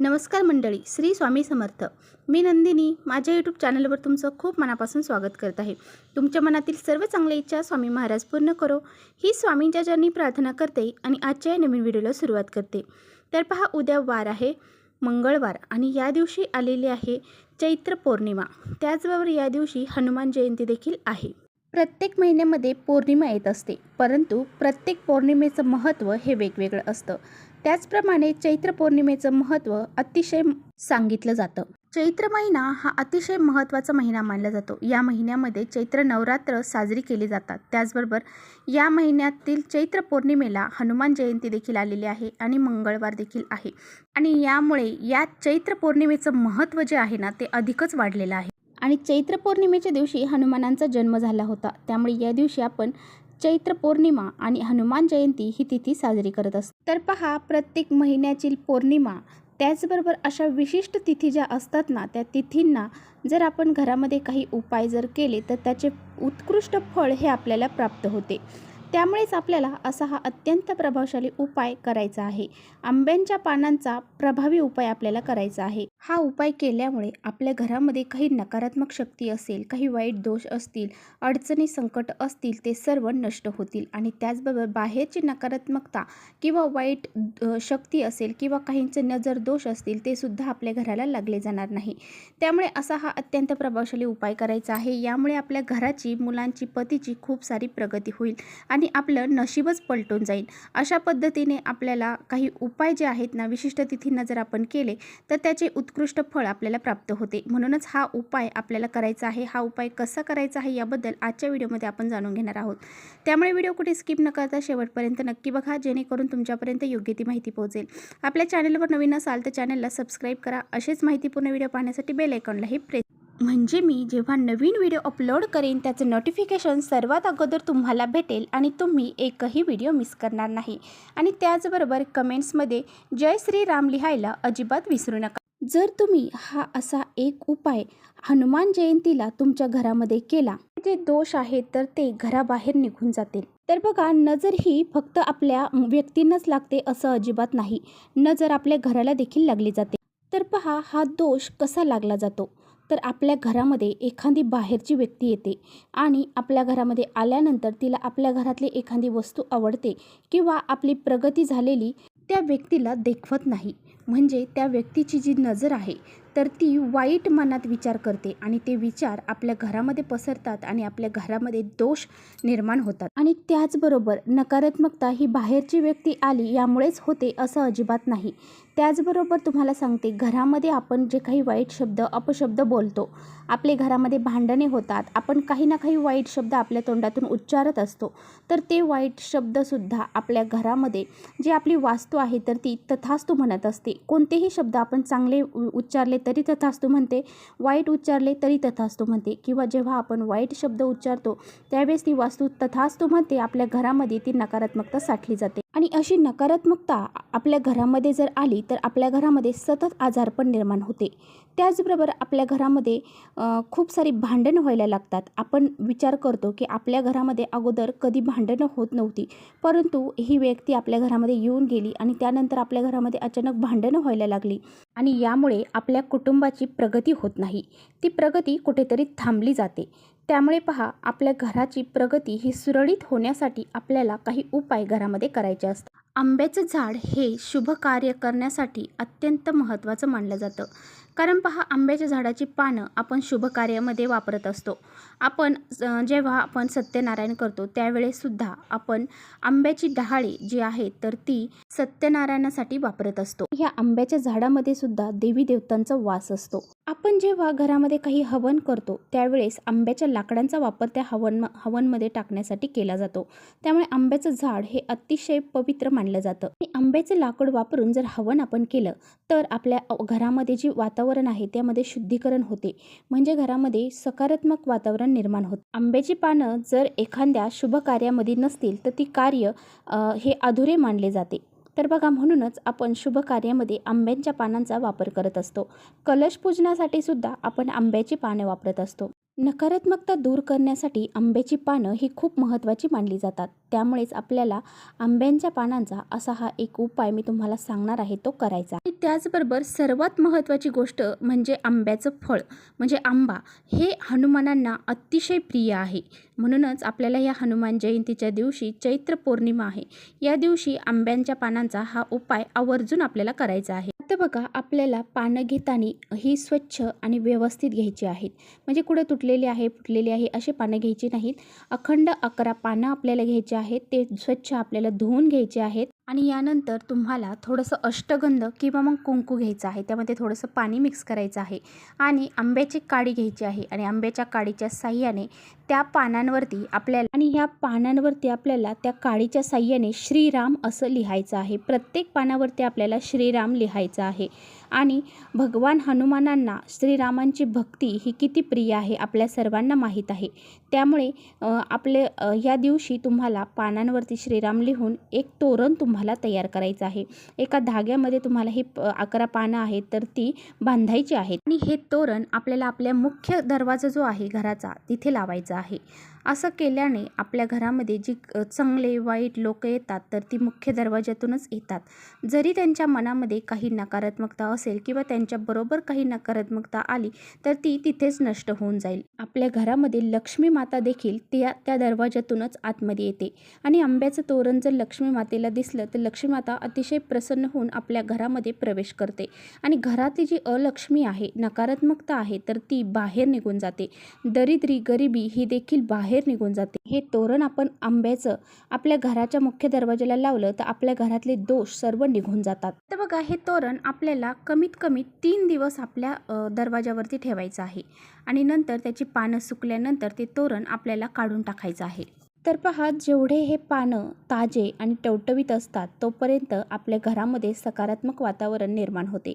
नमस्कार मंडळी श्री स्वामी समर्थ. मी नंदिनी माझ्या यूट्यूब चॅनलवर तुमचं खूप मनापासून स्वागत करत आहे. तुमच्या मनातील सर्व चांगल्या इच्छा स्वामी महाराज पूर्ण करो. ही स्वामींच्या चरणी प्रार्थना करते आणि आजच्या या नवीन व्हिडिओला सुरुवात करते. तर पहा उद्या वार आहे मंगळवार आणि या दिवशी आलेली आहे चैत्र पौर्णिमा. त्याचबरोबर या दिवशी हनुमान जयंती देखील आहे. प्रत्येक महिन्यामध्ये पौर्णिमा येत असते परंतु प्रत्येक पौर्णिमेचं महत्त्व हे वेगवेगळं असतं. त्याचप्रमाणे चैत्र पौर्णिमेचं महत्त्व अतिशय सांगितलं जातं. चैत्र महिना हा अतिशय महत्त्वाचा महिना मानला जातो. या महिन्यामध्ये चैत्र नवरात्र साजरी केली जातात. त्याचबरोबर या महिन्यातील चैत्र पौर्णिमेला हनुमान जयंती देखील आलेली आहे आणि मंगळवार देखील आहे. आणि यामुळे या चैत्र पौर्णिमेचं महत्त्व जे आहे ना ते अधिकच वाढलेलं आहे. आणि चैत्र पौर्णिमेच्या दिवशी हनुमानांचा जन्म झाला होता. त्यामुळे या दिवशी आपण चैत्र पौर्णिमा आणि हनुमान जयंती ही तिथी साजरी करत असतो. तर पहा प्रत्येक महिन्याची पौर्णिमा त्याचबरोबर अशा विशिष्ट तिथी ज्या असतात ना त्या तिथींना जर आपण घरामध्ये काही उपाय जर केले तर त्याचे उत्कृष्ट फळ हे आपल्याला प्राप्त होते. त्यामुळेच आपल्याला असा हा अत्यंत प्रभावशाली उपाय करायचा आहे. आंब्यांच्या पानांचा प्रभावी उपाय आपल्याला करायचा आहे. हा उपाय केल्यामुळे आपल्या घरामध्ये काही नकारात्मक शक्ती असेल काही वाईट दोष असतील अडचणी संकट असतील ते सर्व नष्ट होतील. आणि त्याचबरोबर बाहेरची नकारात्मकता किंवा वाईट शक्ती असेल किंवा काहींचे नजर दोष असतील ते सुद्धा आपल्या घराला लागले जाणार नाही. त्यामुळे असा हा अत्यंत प्रभावशाली उपाय करायचा आहे. यामुळे आपल्या घराची मुलांची पतीची खूप सारी प्रगती होईल. आणि आपलं नशीबच पलटून जाईल. अशा पद्धतीने आपल्याला काही उपाय जे आहेत ना विशिष्ट तिथींना जर आपण केले तर त्याचे उत्कृष्ट फळ आपल्याला प्राप्त होते. म्हणूनच हा उपाय आपल्याला करायचा आहे. हा उपाय कसा करायचा आहे याबद्दल आजच्या व्हिडिओमध्ये आपण जाणून घेणार आहोत. त्यामुळे व्हिडिओ कुठे स्किप न करता शेवटपर्यंत नक्की बघा जेणेकरून तुमच्यापर्यंत योग्य ती माहिती पोहोचेल. आपल्या चॅनलवर नवीन असाल तर चॅनलला सबस्क्राईब करा. असेच माहितीपूर्ण व्हिडिओ पाहण्यासाठी बेल आयकॉनलाही प्रेस म्हणजे मी जेव्हा नवीन व्हिडिओ अपलोड करेन त्याचं नोटिफिकेशन सर्वात अगोदर तुम्हाला भेटेल आणि तुम्ही एकही व्हिडिओ मिस करणार नाही. आणि त्याचबरोबर कमेंट्समध्ये जय श्रीराम लिहायला अजिबात विसरू नका. जर तुम्ही हा असा एक उपाय हनुमान जयंतीला तुमच्या घरामध्ये केला जे दोष आहेत तर ते घराबाहेर निघून जातील. तर बघा नजर ही फक्त आपल्या व्यक्तींनाच लागते असं अजिबात नाही. नजर आपल्या घराला देखील लागली जाते. तर पहा हा दोष कसा लागला जातो? तर आपल्या घरामध्ये एखादी बाहेरची व्यक्ती येते आणि आपल्या घरामध्ये आल्यानंतर तिला आपल्या घरातली एखादी वस्तू आवडते किंवा आपली प्रगती झालेली त्या व्यक्तीला देखवत नाही. म्हणजे त्या व्यक्तीची जी नजर आहे तर ती वाईट मनात विचार करते आणि ते विचार आपल्या घरामध्ये पसरतात आणि आपल्या घरामध्ये दोष निर्माण होतात. आणि त्याचबरोबर नकारात्मकता ही बाहेरची व्यक्ती आली यामुळेच होते असं अजिबात नाही. त्याचबरोबर तुम्हाला सांगते घरामध्ये आपण जे काही वाईट शब्द अपशब्द बोलतो आपले घरामध्ये भांडणे होतात आपण काही ना काही वाईट शब्द आपल्या तोंडातून उच्चारत असतो तर ते वाईट शब्दसुद्धा आपल्या घरामध्ये जी आपली वास्तू आहे तर ती तथास्तू म्हणत असते. कोणतेही शब्द आपण चांगले उ- उच्चारले तरी तथास्तू म्हणते वाईट उच्चारले तरी तथास्तू म्हणते किंवा जेव्हा आपण वाईट शब्द उच्चारतो त्यावेळेस ती वास्तू तथास्तू म्हणते आपल्या घरामध्ये ती नकारात्मकता साठली जाते. आणि अशी नकारात्मकता आपल्या घरामध्ये जर आली तर आपल्या घरामध्ये सतत आजारपण निर्माण होते. त्याचबरोबर आपल्या घरामध्ये खूप सारी भांडणं व्हायला लागतात. आपण विचार करतो की आपल्या घरामध्ये अगोदर कधी भांडणं होत नव्हती परंतु ही व्यक्ती आपल्या घरामध्ये येऊन गेली आणि त्यानंतर आपल्या घरामध्ये अचानक भांडणं व्हायला लागली. आणि यामुळे आपल्या कुटुंबाची प्रगती होत नाही. ती प्रगती कुठेतरी थांबली जाते. त्यामुळे पहा आपल्या घराची प्रगती ही सुरळीत होण्यासाठी आपल्याला काही उपाय घरामध्ये करायचे असतात. आंब्याचं झाड हे शुभ कार्य करण्यासाठी अत्यंत महत्त्वाचं मानलं जातं. कारण पहा आंब्याच्या झाडाची पानं आपण शुभ कार्यामध्ये वापरत असतो. आपण जेव्हा आपण सत्यनारायण करतो त्यावेळेसुद्धा आपण आंब्याची डहाळी जी आहे तर ती सत्यनारायणासाठी वापरत असतो. ह्या आंब्याच्या झाडामध्ये सुद्धा देवी देवतांचा वास असतो. आपण जेव्हा घरामध्ये काही हवन करतो त्यावेळेस आंब्याच्या लाकडांचा वापर त्या हवन हवनमध्ये टाकण्यासाठी केला जातो. त्यामुळे आंब्याचं झाड हे अतिशय पवित्र मानलं जातं. आणि आंब्याचं लाकूड वापरून जर हवन आपण केलं तर आपल्या घरामध्ये जी वातावरण वातावरण आहे त्यामध्ये शुद्धीकरण होते. म्हणजे घरामध्ये सकारात्मक वातावरण निर्माण होते. आंब्याची पानं जर एखाद्या शुभ कार्यामध्ये नसतील तर ती कार्य हे अधुरे मानले जाते. तर बघा म्हणूनच आपण शुभ कार्यामध्ये आंब्यांच्या पानांचा वापर करत असतो. कलश पूजनासाठी सुद्धा आपण आंब्याची पाने वापरत असतो. नकारात्मकता दूर करण्यासाठी आंब्याची पानं ही खूप महत्त्वाची मानली जातात. त्यामुळेच आपल्याला आंब्यांच्या पानांचा असा हा एक उपाय मी तुम्हाला सांगणार आहे तो करायचा. आणि त्याचबरोबर सर्वात महत्त्वाची गोष्ट म्हणजे आंब्याचं फळ म्हणजे आंबा हे हनुमानांना अतिशय प्रिय आहे. म्हणूनच आपल्याला या हनुमान जयंतीच्या दिवशी चैत्र पौर्णिमा आहे. या दिवशी आंब्यांच्या पानांचा हा उपाय आवर्जून आपल्याला करायचा आहे. आता बघा आपल्याला पानं घेताना ही स्वच्छ आणि व्यवस्थित घ्यायची आहेत. म्हणजे कुठं तुटलेली आहे फुटलेली आहे असे पानं घ्यायची नाहीत. अखंड अकरा पानं आपल्याला घ्यायची आहेत. ते स्वच्छ आपल्याला धुवून घ्यायचे आहेत. आणि यानंतर तुम्हाला थोडंसं अष्टगंध किंवा मग कुंकू घ्यायचं आहे. त्यामध्ये थोडंसं पाणी मिक्स करायचं आहे. आणि आंब्याची काडी घ्यायची आहे. आणि आंब्याच्या काडीच्या साह्याने त्या पानांवरती आपल्याला आणि ह्या पानांवरती आपल्याला त्या काडीच्या साह्याने श्रीराम असं लिहायचं आहे. प्रत्येक पानावरती आपल्याला श्रीराम लिहायचं आहे. आणि भगवान हनुमानांना श्रीरामांची भक्ती ही किती प्रिय आहे आपल्या सर्वांना माहीत आहे. त्यामुळे आपले या दिवशी तुम्हाला पानांवरती श्रीराम लिहून एक तोरण तुम्हाला तुम्हाला तयार करायचं आहे. एका धाग्यामध्ये तुम्हाला ही अकरा पानं आहेत तर ती बांधायची आहेत. आणि हे तोरण आपल्याला आपल्या मुख्य दरवाजा जो आहे घराचा तिथे लावायचा आहे. असं केल्याने आपल्या घरामध्ये जी चांगले वाईट लोक येतात तर ती मुख्य दरवाज्यातूनच येतात. जरी त्यांच्या मनामध्ये काही नकारात्मकता असेल किंवा त्यांच्याबरोबर काही नकारात्मकता आली तर ती तिथेच नष्ट होऊन जाईल. आपल्या घरामध्ये लक्ष्मी माता देखील त्या त्या दरवाज्यातूनच आतमध्ये येते. आणि आंब्याचं तोरण जर लक्ष्मी मातेला दिसलं तर लक्ष्मी माता अतिशय प्रसन्न होऊन आपल्या घरामध्ये प्रवेश करते. आणि घरातली जी अलक्ष्मी आहे नकारात्मकता आहे तर ती बाहेर निघून जाते. दरिद्री गरिबी ही देखील बाहेर निघून जाते. हे तोरण आपण आंब्याचं आपल्या घराच्या मुख्य दरवाजाला लावलं तर आपल्या घरातले दोष सर्व निघून जातात. तर बघा हे तोरण आपल्याला कमीत कमी तीन दिवस आपल्या दरवाजावरती ठेवायचं आहे. आणि नंतर त्याची पानं सुकल्यानंतर ते तोरण आपल्याला काढून टाकायचं आहे. तर पहा जेवढे हे पानं ताजे आणि टवटवीत असतात तोपर्यंत आपल्या घरामध्ये सकारात्मक वातावरण निर्माण होते.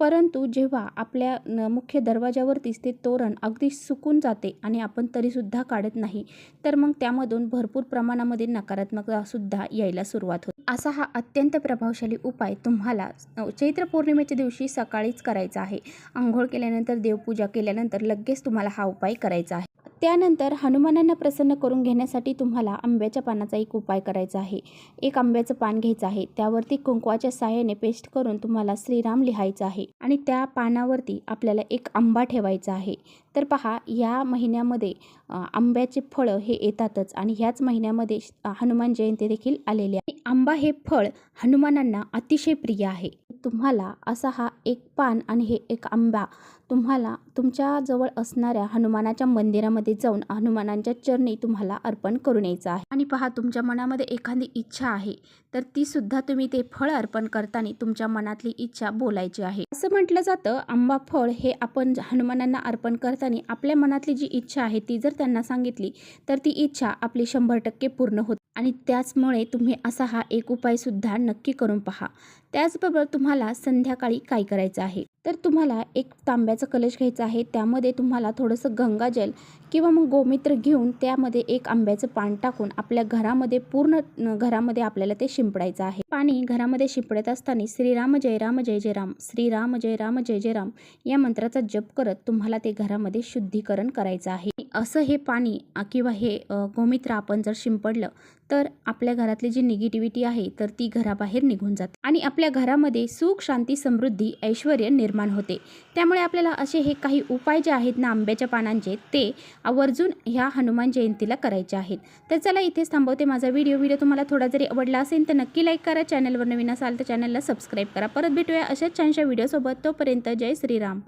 परंतु जेव्हा आपल्या न मुख्य दरवाजावरतीच ते तोरण अगदी सुकून जाते आणि आपण तरीसुद्धा काढत नाही तर मग त्यामधून भरपूर प्रमाणामध्ये नकारात्मकतासुद्धा यायला सुरुवात होते. असा हा अत्यंत प्रभावशाली उपाय तुम्हाला चैत्र पौर्णिमेच्या दिवशी सकाळीच करायचा आहे. आंघोळ केल्यानंतर देवपूजा केल्यानंतर लगेच तुम्हाला हा उपाय करायचा आहे. त्यानंतर हनुमानांना प्रसन्न करून घेण्यासाठी तुम्हाला आंब्याच्या पानाचा एक उपाय करायचा आहे. एक आंब्याचं पान घ्यायचं आहे. त्यावरती कुंकवाच्या साह्याने पेस्ट करून तुम्हाला श्रीराम लिहायचं आहे. आणि त्या पानावरती आपल्याला एक आंबा ठेवायचा आहे. तर पहा या महिन्यामध्ये आंब्याचे फळं हे येतातच आणि ह्याच महिन्यामध्ये श- हनुमान जयंती देखील आलेली आहे. आंबा हे फळ हनुमानांना अतिशय प्रिय आहे. तुम्हाला असा हा एक पान आणि हे एक आंबा तुम्हाला तुमच्या जवळ असणाऱ्या हनुमानाच्या मंदिरामध्ये जाऊन हनुमानांच्या चरणी तुम्हाला अर्पण करून यायचं आहे. आणि पहा तुमच्या मनामध्ये एखादी इच्छा आहे तर ती सुद्धा तुम्ही ते फळ अर्पण करताना तुमच्या मनातली इच्छा बोलायची आहे. असं म्हटलं जातं आंबा फळ हे आपण हनुमानांना अर्पण करताना आपल्या मनातली जी इच्छा आहे ती जर त्यांना सांगितली तर ती इच्छा आपली शंभर टक्के पूर्ण होते. आणि त्याचमुळे तुम्ही असा हा एक उपायसुद्धा नक्की करून पहा. त्याचबरोबर तुम्हाला संध्याकाळी काय करायचं आहे? तर तुम्हाला एक तांब्याचा कलश घ्यायचा आहे. त्यामध्ये तुम्हाला थोडंसं गंगाजल किंवा मग गोमित्र घेऊन त्यामध्ये एक आंब्याचं पान टाकून आपल्या घरामध्ये पूर्ण घरामध्ये आपल्याला ते शिंपडायचं आहे. पाणी घरामध्ये शिंपडत असताना श्रीराम जय राम जय जय राम श्रीराम जय राम जय जय राम या मंत्राचा जप करत तुम्हाला ते घरामध्ये शुद्धीकरण करायचं आहे. असं हे पाणी किंवा हे गोमित्र आपण जर शिंपडलं तर आपल्या घरातली जी निगेटिव्हिटी आहे तर ती घराबाहेर निघून जाते. आणि आपल्या घरामध्ये सुख शांती समृद्धी ऐश्वर निर्माण होते. त्यामुळे आपल्याला असे हे काही उपाय जे आहेत ना आंब्याच्या पानांचे ते आवर्जून ह्या हनुमान जयंतीला करायचे आहेत. तर चला इथेच थांबवते माझा व्हिडिओ व्हिडिओ तुम्हाला थोडा जरी आवडला असेल तर नक्की लाईक करा. चॅनलवर नवीन असाल तर चॅनलला सबस्क्राईब करा. परत भेटूया अशाच छानशा व्हिडिओसोबत तोपर्यंत जय श्रीराम.